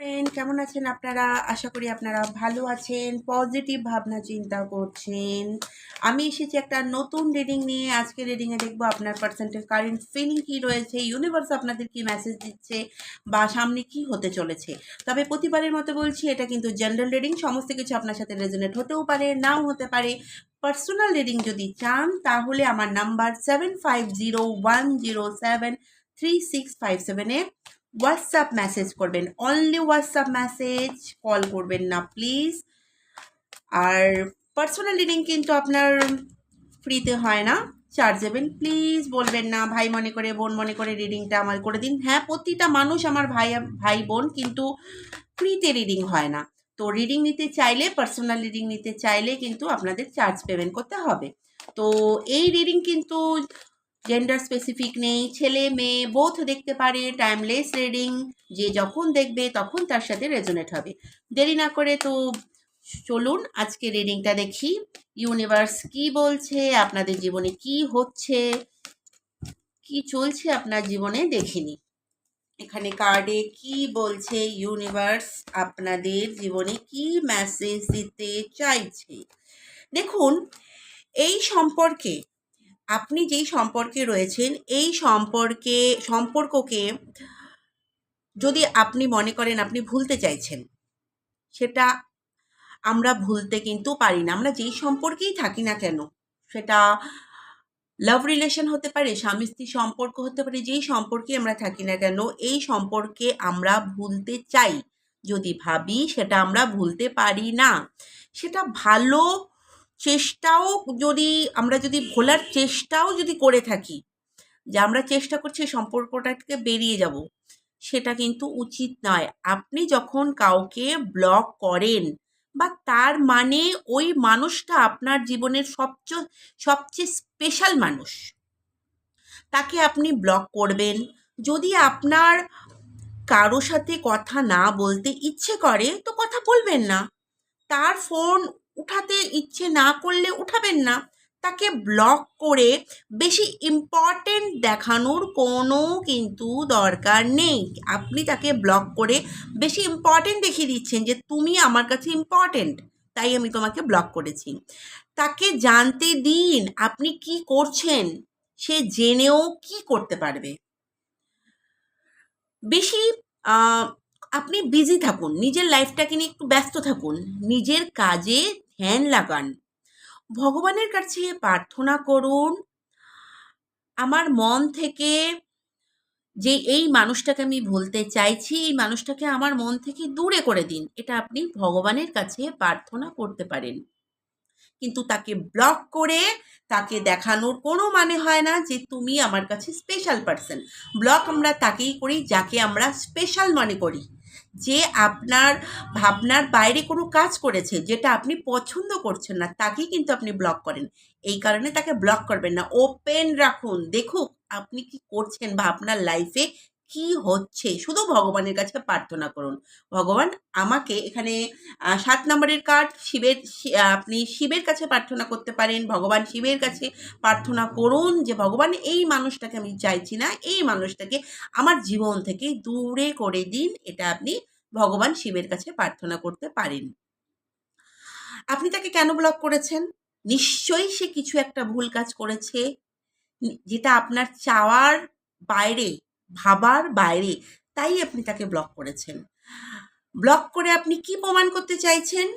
Friend কেমন আছেন আপনারা? আশা করি আপনারা ভালো আছেন পজিটিভ ভাবনা চিন্তা করছেন। আমি এসেছি একটা নতুন রিডিং নিয়ে। আজকে রিডিংয়ে দেখব আপনার পার্সেন্টের কারেন্ট ফিলিং কী রয়েছে ইউনিভার্স আপনাদের কি মেসেজ দিচ্ছে বা সামনে কি হতে চলেছে। তবে প্রতিবারের মতো বলছি, এটা কিন্তু জেনারেল রিডিং সমস্ত কিছু আপনার সাথে রেজনেট হতেও পারে, নাও হতে পারে। পার্সোনাল রিডিং যদি চান, তাহলে আমার number seven five zero one zero seven three six five সেভেনে হোয়াটসঅ্যাপ মেসেজ করবেন অনলি হোয়াটসঅ্যাপ মেসেজ কল করবেন না প্লিজ আর পার্সোনাল রিডিং কিন্তু আপনার ফ্রিতে হয় না চার্জেবেল প্লিজ বলবেন না, ভাই মনে করে, বোন মনে করে রিডিংটা আমার করে দিন। হ্যাঁ প্রতিটা মানুষ আমার ভাই ভাই, বোন কিন্তু ফ্রিতে রিডিং হয় না। তো রিডিং নিতে চাইলে পার্সোনাল রিডিং নিতে চাইলে কিন্তু আপনাদের চার্জ পেমেন্ট করতে হবে। তো এই রিডিং কিন্তু জেন্ডার স্পেসিফিক নেই, ছেলে, মেয়ে বোথ দেখতে পারে টাইমলেস রিডিং যে যখন দেখবে তখন তার সাথে রেজোনেট হবে। দেরি না করে তো চলুন আজকে রিডিংটা দেখি। ইউনিভার্স কি বলছে, আপনাদের জীবনে কি হচ্ছে, কি চলছে আপনার জীবনে দেখিনি এখানে কার্ডে কি বলছে ইউনিভার্স আপনাদের জীবনে কি মেসেজ দিতে চাইছে? দেখুন, এই সম্পর্কে আপনি যেই সম্পর্কে রয়েছেন, এই সম্পর্কে, সম্পর্ককে যদি আপনি মনে করেন আপনি ভুলতে চাইছেন, সেটা আমরা ভুলতে কিন্তু পারি না। আমরা যেই সম্পর্কেই থাকি না কেন, সেটা লাভ রিলেশন হতে পারে, স্বামী স্ত্রী সম্পর্ক হতে পারে, যেই সম্পর্কে আমরা থাকি না কেন, এই সম্পর্কে আমরা ভুলতে চাই। যদি ভাবি সেটা আমরা ভুলতে পারি না। সেটা ভালো চেষ্টাও যদি, আমরা যদি ভোলার চেষ্টাও যদি করে থাকি, যে আমরা চেষ্টা করছি সম্পর্কটাকে বেরিয়ে যাব, সেটা কিন্তু উচিত নয়। আপনি যখন কাউকে ব্লক করেন বা তার মানে ওই মানুষটা আপনার জীবনের সবচেয়ে সবচেয়ে স্পেশাল মানুষ, তাকে আপনি ব্লক করবেন। যদি আপনার কারও সাথে কথা না বলতে ইচ্ছে করে, তো কথা বলবেন না। তার ফোন উঠাতে ইচ্ছে না করলে উঠাবেন না। তাকে ব্লক করে বেশি ইম্পর্টেন্ট দেখানোর কোনো কিন্তু দরকার নেই। আপনি তাকে ব্লক করে বেশি ইম্পর্টেন্ট দেখিয়ে দিচ্ছেন যে, তুমি আমার কাছে ইম্পর্টেন্ট তাই আমি তোমাকে ব্লক করেছি। তাকে জানতে দিন আপনি কি করছেন, সে জেনেও কি করতে পারবে। বেশি আপনি বিজি থাকুন, নিজের লাইফটাকে নিয়ে একটু ব্যস্ত থাকুন, নিজের কাজে ধ্যান লাগান। ভগবানের কাছে প্রার্থনা করুন, আমার মন থেকে যে এই মানুষটাকে আমি ভুলতে চাইছি, এই মানুষটাকে আমার মন থেকে দূরে করে দিন, এটা আপনি ভগবানের কাছে প্রার্থনা করতে পারেন। কিন্তু তাকে ব্লক করে তাকে দেখানোর কোনো মানে হয় না যে তুমি আমার কাছে স্পেশাল পার্সন ব্লক আমরা তাকেই করি, যাকে আমরা স্পেশাল মনে করি। যে আপনার ভাবনার বাইরে কোনো কাজ করেছে, যেটা আপনি পছন্দ করছেন না, তাকেই কিন্তু আপনি ব্লক করেন। এই কারণে তাকে ব্লক করবেন না। ওপেন রাখুন। দেখুক, আপনি কি করছেন বা আপনার লাইফে কি হচ্ছে? শুধু ভগবানের কাছে প্রার্থনা করুন। ভগবান আমাকে এখানে সাত নম্বরের কার্ড শিবের আপনি শিবের কাছে প্রার্থনা করতে পারেন। ভগবান শিবের কাছে প্রার্থনা করুন যে, ভগবান, এই মানুষটাকে আমি চাইছি না। এই মানুষটাকে আমার জীবন থেকে দূরে করে দিন। এটা আপনি ভগবান শিবের কাছে প্রার্থনা করতে পারেন। আপনি তাকে কেন ব্লক করেছেন? নিশ্চয়ই সে কিছু একটা ভুল কাজ করেছে। যেটা আপনার চাওয়ার বাইরে ভাবার বাইরে, তাই আপনি তাকে ব্লক করেছেন। ব্লক করে আপনি কি প্রমাণ করতে চাইছেন?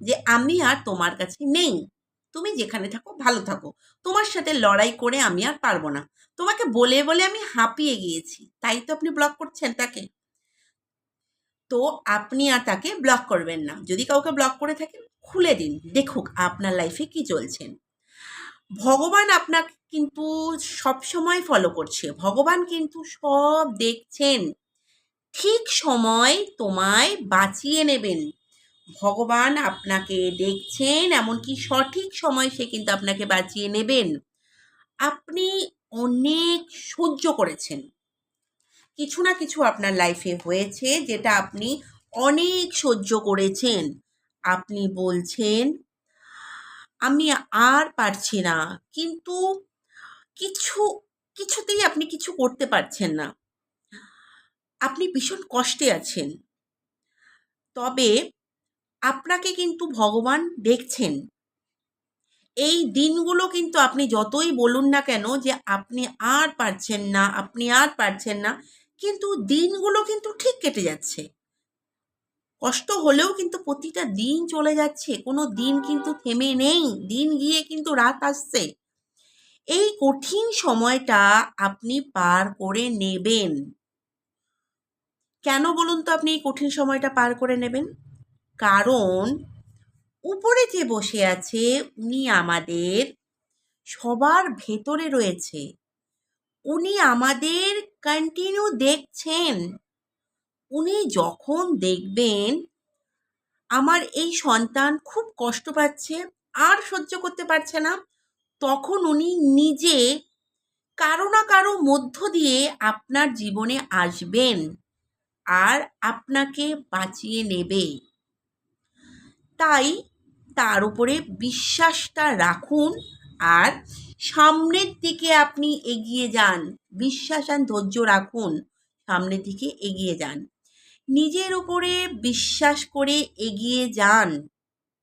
যে আমি আর তোমার কাছে নেই। তুমি যেখানে থাকো, ভালো থাকো। তোমার সাথে লড়াই করে আমি আর পারব না। তোমাকে বলে বলে আমি হাঁপিয়ে গিয়েছি। তাই তো আপনি ব্লক করছেন তাকে। তো আপনি আর তাকে ব্লক করবেন না। যদি কাউকে ব্লক করে থাকেন, খুলে দিন। দেখুক আপনার লাইফে কি চলছেন ভগবান আপনাকে কিন্তু সব সময় ফলো করছে। ভগবান কিন্তু সব দেখছেন। ঠিক সময় তোমায় বাঁচিয়ে নেবেন। ভগবান আপনাকে দেখছেন, এমনকি সঠিক সময় সে কিন্তু আপনাকে বাঁচিয়ে নেবেন। আপনি অনেক সহ্য করেছেন। কিছু না কিছু আপনার লাইফে হয়েছে, যেটা আপনি অনেক সহ্য করেছেন। আপনি বলছেন আমি আর পারছি না। কিন্তু কিছু, কিছুতেই আপনি কিছু করতে পারছেন না। আপনি ভীষণ কষ্টে আছেন। তবে আপনাকে কিন্তু ভগবান দেখছেন। এই দিনগুলো কিন্তু আপনি যতই বলুন না কেন যে আপনি আর পারছেন না, আপনি আর পারছেন না, কিন্তু দিনগুলো কিন্তু ঠিক কেটে যাচ্ছে। কষ্ট হলেও কিন্তু প্রতিটা দিন চলে যাচ্ছে। কোনো দিন কিন্তু থেমে নেই। দিন গিয়ে কিন্তু রাত আসছে। এই কঠিন সময়টা আপনি পার করে নেবেন। কেন বলুন তো আপনি এই কঠিন সময়টা পার করে নেবেন? কারণ উপরে যে বসে আছে, উনি আমাদের সবার ভেতরে রয়েছে। উনি আমাদের কন্টিনিউ দেখছেন। উনি যখন দেখবেন আমার এই সন্তান খুব কষ্ট পাচ্ছে, আর সহ্য করতে পারছে না, তখন উনি নিজে কারও না কারও মধ্য দিয়ে আপনার জীবনে আসবেন আর আপনাকে বাঁচিয়ে নেবে। তাই তার উপরে বিশ্বাসটা রাখুন আর সামনের দিকে আপনি এগিয়ে যান, বিশ্বাস আর ধৈর্য রাখুন, সামনের দিকে এগিয়ে যান। নিজের উপরে বিশ্বাস করে এগিয়ে যান।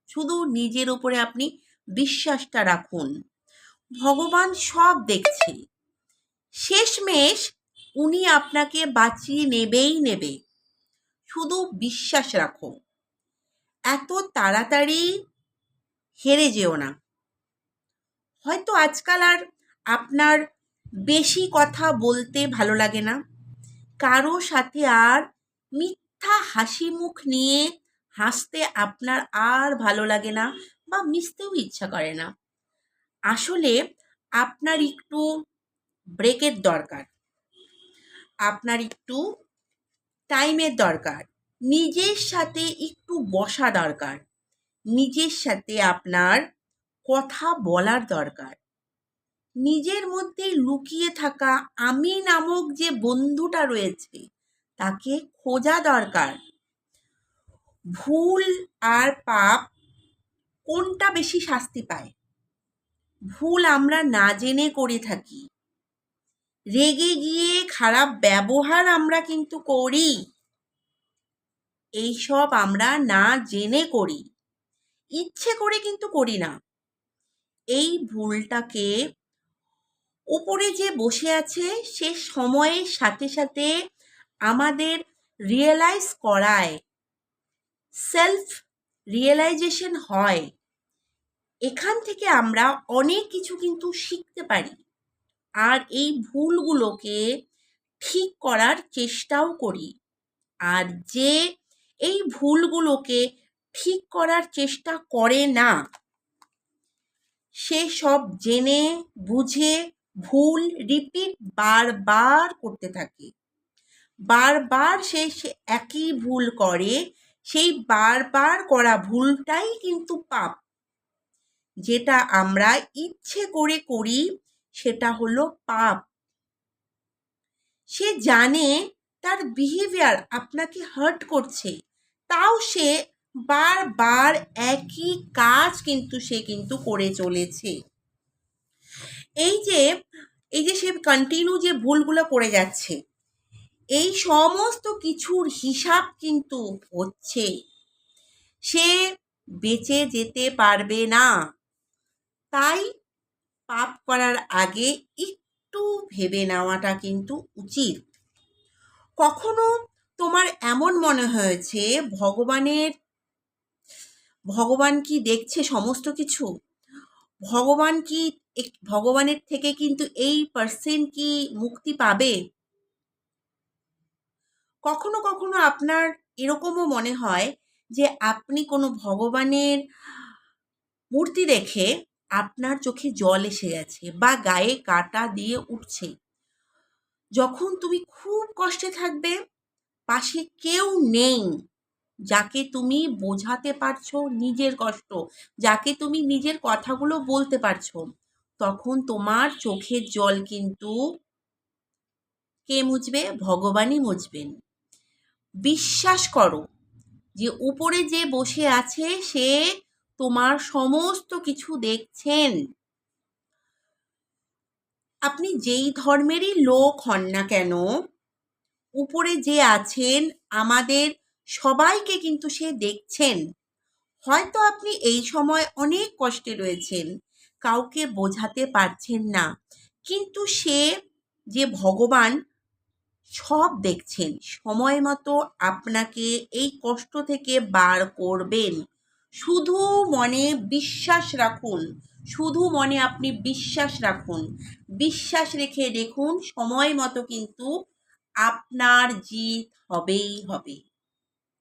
শুধু নিজের উপরে আপনি বিশ্বাসটা রাখুন। ভগবান সব দেখছে। শেষমেশ উনি আপনাকে বাঁচিয়ে নেবেই নেবে। শুধু বিশ্বাস রাখো। এত তাড়াতাড়ি হেরে যেও না। হয়তো আজকাল আর আপনার বেশি কথা বলতে ভালো লাগে না। কারও সাথে আর মিথ্যা হাসি মুখ নিয়ে হাসতে আপনার আর ভালো লাগে না বা মিশতেও ইচ্ছা করে না। আসলে আপনার একটু ব্রেকের দরকার। আপনার একটু টাইমের দরকার। নিজের সাথে একটু বসা দরকার। নিজের সাথে আপনার কথা বলার দরকার। নিজের মধ্যে লুকিয়ে থাকা আমি নামক যে বন্ধুটা রয়েছে তাকে খোঁজা দরকার। ভুল আর পাপ কোনটা বেশি শাস্তি পায়? ভুল আমরা না জেনে করে থাকি। রেগে গিয়ে খারাপ ব্যবহার আমরা কিন্তু করি। এইসব আমরা না জেনে করি। ইচ্ছে করে কিন্তু করি না। এই ভুলটাকে ওপরে যে বসে আছে সে সময়ের সাথে সাথে আমাদের রিয়েলাইজ করায় সেলফ রিয়েলাইজেশন হয়, এখান থেকে আমরা অনেক কিছু কিন্তু শিখতে পারি। আর এই ভুলগুলোকে ঠিক করার চেষ্টাও করি। আর যে এই ভুলগুলোকে ঠিক করার চেষ্টা করে না, সে সব জেনে, বুঝে, ভুল রিপিট বারবার করতে থাকে। বারবার সে সে একই ভুল করে, সেই বারবার করা ভুলটাই কিন্তু পাপ। যেটা আমরা ইচ্ছে করে করি, সেটা হলো পাপ। সে জানে তার বিহেভিয়ার আপনাকে হার্ট করছে, তাও সে বারবার একই কাজ কিন্তু সে কিন্তু করে চলেছে। এই যে এই যে সে কন্টিনিউ যে ভুলগুলো করে যাচ্ছে এই সমস্ত কিছুর হিসাব কিন্তু হচ্ছে। সে বেঁচে যেতে পারবে না। তাই পাপ করার আগে একটু ভেবে নেওয়াটা কিন্তু উচিত। কখনো তোমার এমন মনে হয়েছে, ভগবানের, ভগবান কি দেখছে সমস্ত কিছু? ভগবান কি, ভগবানের থেকে কিন্তু এই পার্সেন কি মুক্তি পাবে? কখনো কখনো আপনার এরকমও মনে হয় যে আপনি কোনো ভগবানের মূর্তি দেখে আপনার চোখে জল এসে গেছে বা গায়ে কাটা দিয়ে উঠছে। যখন তুমি খুব কষ্টে থাকবে, পাশে কেউ নেই যাকে তুমি বোঝাতে পারছ নিজের কষ্ট, যাকে তুমি নিজের কথাগুলো বলতে পারছ, তখন তোমার চোখের জল কিন্তু কে মুছবে? ভগবানই মুছবেন। বিশ্বাস করো যে উপরে যে বসে আছে সে তোমার সমস্ত কিছু দেখছেন। আপনি যেই ধর্মেরই লোক হন না কেন, উপরে যে আছেন আমাদের সবাইকে কিন্তু সে দেখছেন। হয়তো আপনি এই সময় অনেক কষ্টে রয়েছেন, কাউকে বোঝাতে পারছেন না, কিন্তু সে যে ভগবান সব দেখছেন। সময় মতো আপনাকে এই কষ্ট থেকে বার করবেন। শুধু মনে বিশ্বাস রাখুন। শুধু মনে আপনি বিশ্বাস রাখুন। বিশ্বাস রেখে দেখুন, সময় মতো কিন্তু আপনার জিত হবেই হবে।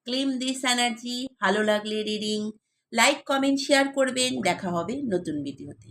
ক্লেম দিস এনার্জি ভালো লাগলে রিডিং লাইক কমেন্ট শেয়ার করবেন। দেখা হবে নতুন ভিডিওতে